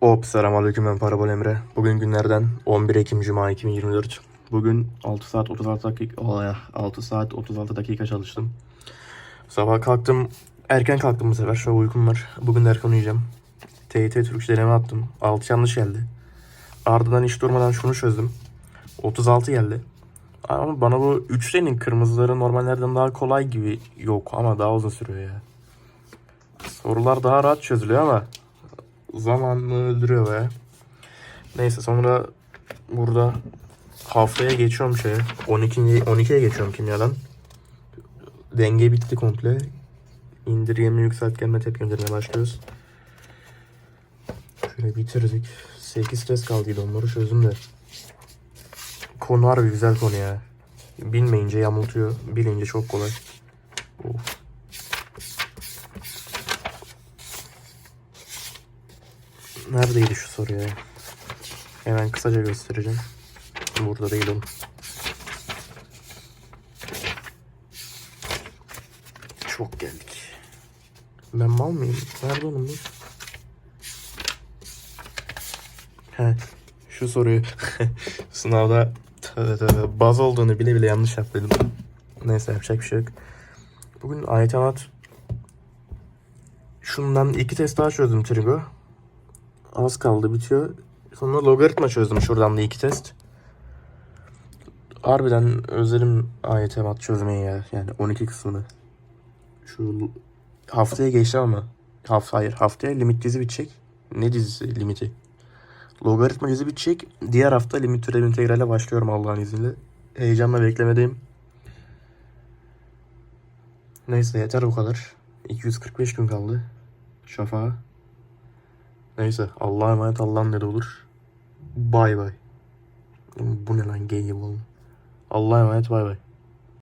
Hop selamünaleyküm ben Parabol Emre. Bugün günlerden 11 Ekim Cuma 2024. Bugün 6 saat 36 dakika olaya 6 saat 36 dakika çalıştım. Sabah kalktım erken kalktım bu sefer. Şu uykum var. Bugün de erken uyuyacağım. TYT Türkçe deneme attım. 6 yanlış geldi. Ardından hiç durmadan şunu çözdüm. 36 geldi. Ama bana bu üçlerin kırmızıları normallerden daha kolay gibi yok ama daha uzun sürüyor ya. Sorular daha rahat çözülüyor ama zamanını öldürüyor be. Neyse sonra burada haftaya geçiyorum şeye. 12. 12'ye geçiyorum kimyadan. Denge bitti komple. İndirgeme yükseltgenme tepki göndermeye başlıyoruz. Şöyle bitirdik. 8 test kaldıydı onları çözdüm de. Konu harbi güzel konu ya. Bilmeyince yamultuyor. Bilince çok kolay. Of. Neredeydi şu soru ya? Hemen kısaca göstereceğim. Burada değil oğlum. Çok geldik. Ben mal mıyım? Nerede oğlum bu? He. Şu soruyu sınavda tövbe tövbe baz olduğunu bile bile yanlış yaptım. Neyse yapacak bir şey yok. Bugün ayet anlat şundan iki test daha çözdüm Trigo. Az kaldı bitiyor. Sonra logaritma çözdüm şuradan da iki test. Harbiden özledim AYT mat çözmeyi ya. Yani 12 kısmını. Şu haftaya geçti ama. Hafta hayır haftaya limit dizi bitecek. Ne dizisi limiti? Logaritma dizi bitecek. Diğer hafta limit türev integrale başlıyorum Allah'ın izniyle. Heyecanla beklemedeyim. Neyse yeter bu kadar. 245 gün kaldı. Şafağa. Neyse Allah'a emanet Allah'ın ne de olur. Bay bay. Bu ne lan gay gibi. Allah'a emanet bay bay.